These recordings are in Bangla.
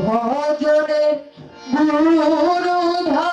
ভজনে গুরু ধাম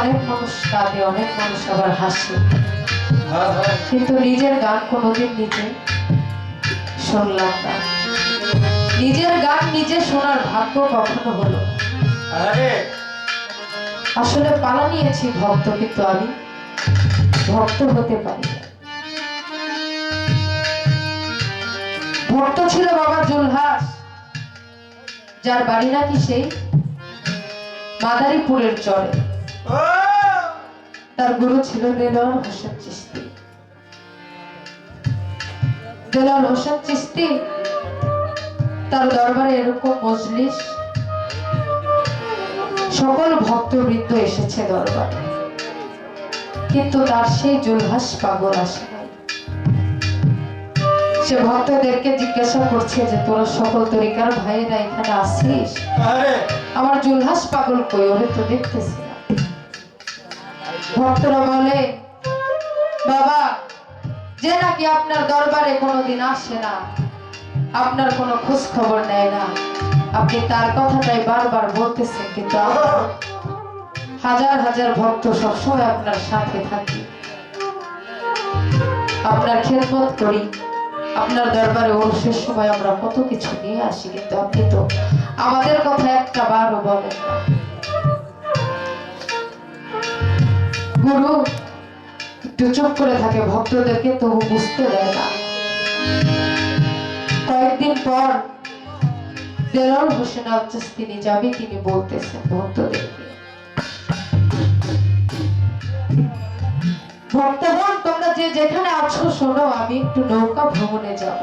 অনেক মানুষ কাঁদে অনেক মানুষ আবার হাসে। কিন্তু নিজের গান কোনোদিন নিজে শুনলাম না। নিজের গান নিজে শোনার ভাগ্য কখনো হলো আসলে পালা নিয়েছি ভক্ত কিন্তু আমি ভক্ত হতে পারি ভক্ত ছিল বাবা জুলহাস যার বাড়ি নাকি সেই মাদারীপুরের চরে। তার গুরু ছিল দেলোয়ার হোসেন চিস্তি দেলোয়ার হোসেন চিস্তি তার দরবারে এরকম মজলিস। সকল ভক্তবৃন্দ এসেছে দরবারে। কিন্তু তার সেই জুলহাস পাগল আসে সে ভক্তদেরকে জিজ্ঞাসা করছে যে তোরা সকল তরিকার ভাইয়েরা এখানে আসিস? আমার জুলহাস পাগল কই? ওরে তো দেখতেছি। ভক্তরা বলে, বাবা, যে নাকি আপনার দরবারে কোনোদিন আসে না, আপনার কোনো খোঁজ খবর নেয় না। আপনি তার কথাটাই বারবার বলতেছেন, কিন্তু হাজার হাজার ভক্ত সবসময় আপনার সাথে থাকে। আপনার খেদমত করি। আপনার দরবারে ওরসের সময় আমরা কত কিছু নিয়ে আসি, কিন্তু আপনি তো আমাদের কথা একটা বারও বলেন না। গুরু একটু চুপ করে থাকে ভক্তদেরকে, তবু বুঝতে দেয় না। কয়েকদিন পর দেলোয়ার হোসেন আফজাস তিনি যাবে, তিনি বলতেছেন ভক্তদেরকে। ভক্তগণ, তোমরা যে যেখানে আছো, শোনো, আমি একটু নৌকা ভ্রমণে যাব।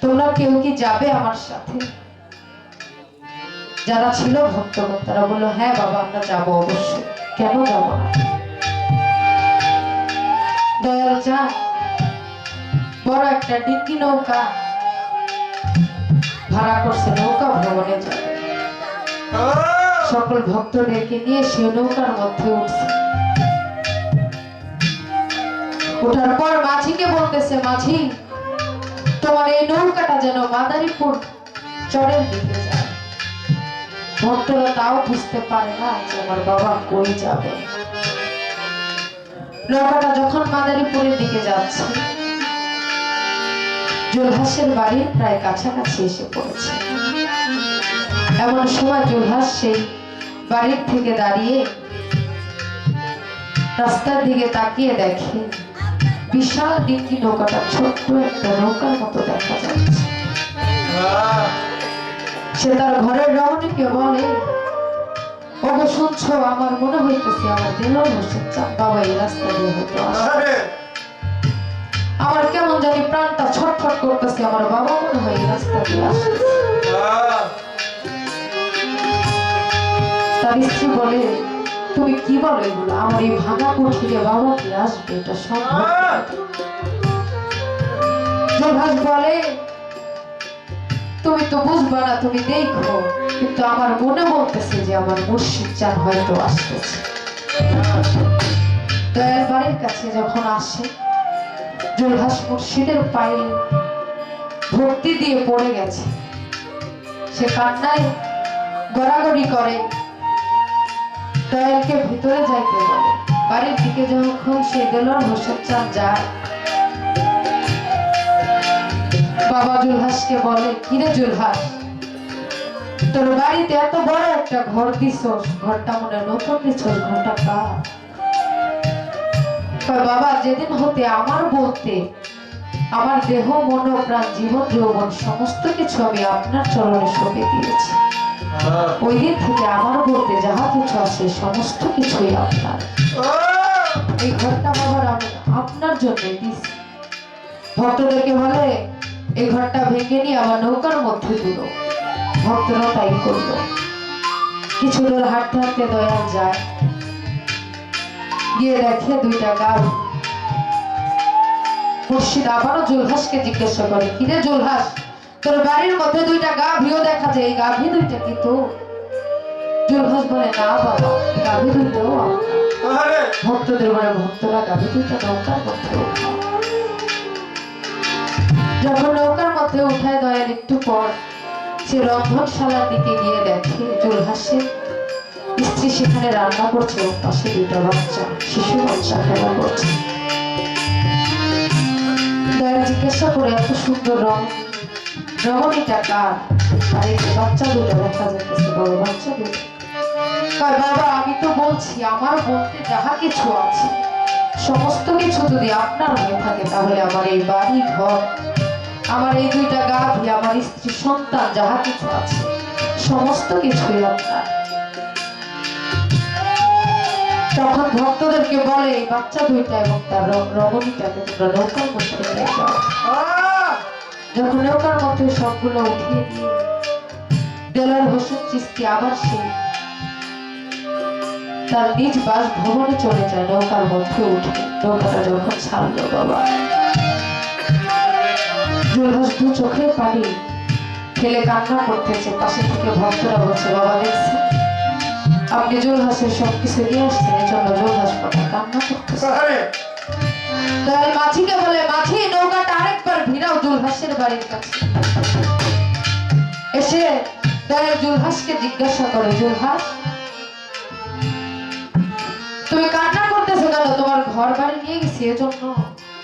তোমরা কেউ কি যাবে আমার সাথে? যারা ছিল ভক্তগণ, তারা বলল হ্যাঁ বাবা, আমরা যাব অবশ্যই। কেন যাব? দয়াল যা বড় একটা নৌকা। ভাড়া করছে নৌকা ভ্রমণে সকল ভক্তদেরকে নিয়ে সে নৌকার মধ্যে উঠছে। ওঠার পর মাঝিকে বলতেছে, মাঝি, তোমার এই নৌকাটা যেন মাদারীপুর চরের দিকে ভক্তরা তাও বুঝতে পারে না যে আমার বাবা কই যাবে। নৌকাটা যখন মাদারীপুরের দিকে যাচ্ছে, জোলহাসের বাড়ির প্রায় কাছাকাছি এসে পড়েছে। এমন সময় জোলহাস সেই বাড়ির থেকে দাঁড়িয়ে রাস্তার দিকে তাকিয়ে দেখে, বিশাল ডিঙ্গি নৌকাটা ছোট্ট একটা নৌকার মতো দেখা যাচ্ছে। সে তার ঘরের রমণীকে বলে ওগো শুনছো? আমার মনে হইতেছে আমার দিলন হোসেন বাবা এই রাস্তা দিয়ে হয়তো আমার কেমন জানি প্রাণটা ছটফট করতেছে আমার বাবা মনে হয় এই রাস্তা দিয়ে আসে তার স্ত্রী বলে তুমি কি বলো এগুলো? আমার এই ভাঙা কুঠিরে বাবা কি আসবে? এটা সম্ভব বলে তুমি তো বুঝবা না, তুমি দেখো। কিন্তু আমার মনে বলতেছে যে আমার মুর্শিদ চান হয়তো আসতেছে। দয়াল বাড়ির কাছে যখন আসে, জোলহাস মুর্শিদের পায়ে ভক্তি দিয়ে পড়ে গেছে। সে কান্নায় গড়াগড়ি করে। দয়ালকে ভিতরে যাইতে বলে। বাড়ির দিকে যখন সে দেলোয়ার হোসেন চান যায়। বাবা জুলহাসকে বলে কিরে জুলহাস তোর বাড়িতে এত বড় একটা ঘর দিছস ঘরটা মনে নতুন দিছস ঘরটা কার? বাবা যেদিন হতে আমার বলতে আমার দেহ মন প্রাণ জীবন যৌবন সমস্ত কিছু আমি আপনার চরণে সঁপে দিয়েছি। ওই দিন থেকে আমার বলতে যাহা কিছু আছে সমস্ত কিছুই আপনার। ও এই ঘরটা বাবার আমি আপনার জন্য দিছি। ভক্তদেরকে বলে এই ঘরটা ভেঙে নিয়ে আমার নৌকার মধ্যে দিল। ভক্তরা তাই করল। কিছু দূর হাঁটতে হাঁটতে দয়াল যায়। গিয়ে দেখে দুইটা গাল। মুর্শিদ আবারও জুলহাসকে জিজ্ঞাসা করে কিরে জুলহাস? তোর বাড়ির মধ্যে দুইটা গাভিও দেখা যায় এই গাভী দুইটা কি তো জুলহাস বলে না বাবা গাভী দুইটাও ভক্তদের বলে ভক্তরা গাভী দুইটা মধ্যে উঠল। যখন নৌকার মধ্যে উঠায় দয়াল একটু পর সে রন্ধনশালার দিকে গিয়ে দেখে জুলহাসে স্ত্রী সেখানে রান্না করছে ও পাশে দুটো বাচ্চা, শিশু বাচ্চা খেলা করছে। জিজ্ঞাসা করে, এত সুন্দর রং। রমণীটা কার? আর, এই বাচ্চা দুটো দেখা যাচ্ছে বড় বাচ্চা দুটো। বাবা, আমি তো বলছি, আমার বলতে যাহা কিছু আছে, সমস্ত কিছু যদি আপনার হয়ে থাকে, তাহলে আমার এই বাড়ি ঘর আমার এই দুইটা গাভী আমার স্ত্রী, সন্তান যাহা কিছু আছে, সমস্ত কিছুই আপনার। তখন ভক্তদেরকে বলে, এই বাচ্চা দুইটা এবং তার রমণীটাকে তোমরা নৌকার মধ্যে নিয়ে যাও। যখন নৌকার মধ্যে সবগুলো উঠিয়ে দিয়ে দেলার হোসেন চিস্তি আবার সে তার নিজ বাসভবনে চলে যায়, নৌকার মধ্যে উঠে। নৌকাটা যখন ছাড়লো, বাবা। জুলহাস দু চোখের পানি ফেলে কান্না করতেছে পাশে থেকে ভক্তরা বলছে বাবা দেখছে। আপনি জুলহাসের সবকিছু নিয়ে আসছেন এই জন্য জুলহাস পটা কান্না করতেছে। দয়াল মাঝিকে বলে মাঝি নৌকাটা আরেকবার ভিড়াও জুলহাসের বাড়ির কাছে। এসে দয়াল জুলহাসকে জিজ্ঞাসা করে জুলহাস তুমি কান্না করতেছো কেন? তোমার ঘর বাড়ি নিয়ে গেছি এজন্য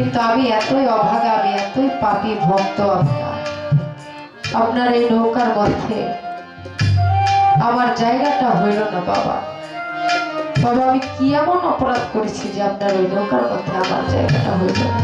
কিন্তু আমি এতই অভাগা, আমি এতই পাপি ভক্ত আপনার আপনার এই নৌকার মধ্যে আমার জায়গাটা হইল না বাবা। বাবা, আমি কি এমন অপরাধ করেছি যে আপনার ওই নৌকার মধ্যে আমার জায়গাটা হইল না?